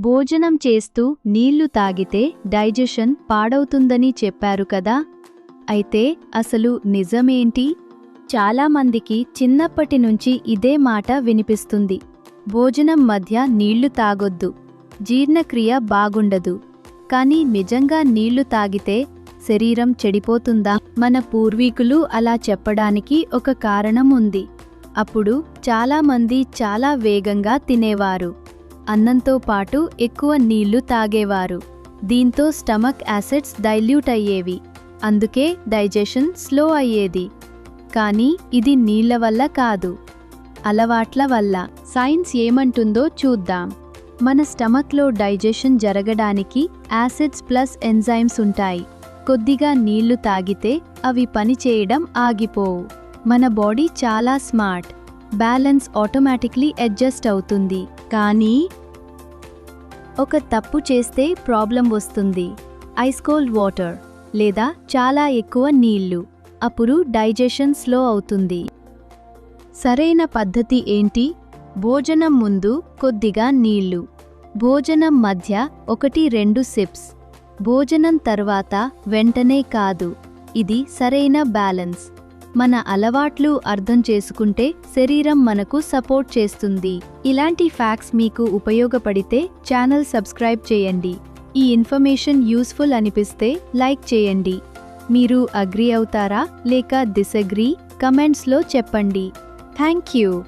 భోజనం చేస్తూ నీళ్ళు తాగితే డైజెషన్ పాడవుతుందని చెప్పారు కదా. అయితే అసలు నిజమేంటి? చాలామందికి చిన్నప్పటి నుంచి ఇదే మాట వినిపిస్తుంది. భోజనం మధ్య నీళ్ళు తాగొద్దు. జీర్ణక్రియ బాగుండదు. కానీ నిజంగా నీళ్ళు తాగితే శరీరం చెడిపోతుందా? మన పూర్వీకులు అలా చెప్పడానికి ఒక కారణం ఉంది. అప్పుడు చాలామంది చాలా వేగంగా తినేవారు. అన్నంతో పాటు ఎక్కువ నీళ్ళు తాగేవారు. దీంతో స్టమక్ యాసిడ్స్ డైల్యూట్ అయ్యేవి. అందుకే డైజెషన్ స్లో అయ్యేది. కానీ ఇది నీళ్ళ వల్ల కాదు. అలవాట్ల వల్ల. సైన్స్ ఏమంటుందో చూద్దాం. మన స్టమక్లో డైజెషన్ జరగడానికి యాసిడ్స్ ప్లస్ ఎంజైమ్స్ ఉంటాయి. కొద్దిగా నీళ్ళు తాగితే అవి పనిచేయడం ఆగిపోవు. మన బాడీ చాలా స్మార్ట్. బ్యాలెన్స్ ఆటోమేటిక్లీ అడ్జస్ట్ అవుతుంది. కానీ ఒక తప్పు చేస్తే ప్రాబ్లం వస్తుంది. ఐస్ కోల్డ్ వాటర్ లేదా చాలా ఎక్కువ నీళ్ళు అప్పుడు డైజెషన్ స్లో అవుతుంది. సరైన పద్ధతి ఏంటి? భోజనం ముందు కొద్దిగా నీళ్ళు. భోజనం మధ్య ఒకటి రెండు సిప్స్. భోజనం తర్వాత వెంటనే కాదు. ఇది సరైన బ్యాలెన్స్. మన అలవాట్లు అర్థం చేసుకుంటే శరీరం మనకు సపోర్ట్ చేస్తుంది. ఇలాంటి ఫ్యాక్ట్స్ మీకు ఉపయోగపడితే ఛానల్ సబ్స్క్రైబ్ చేయండి. ఈ ఇన్ఫర్మేషన్ యూస్ఫుల్ అనిపిస్తే లైక్ చేయండి. మీరు అగ్రి అవుతారా లేక డిసగ్రీ? కమెంట్స్లో చెప్పండి. Thank you.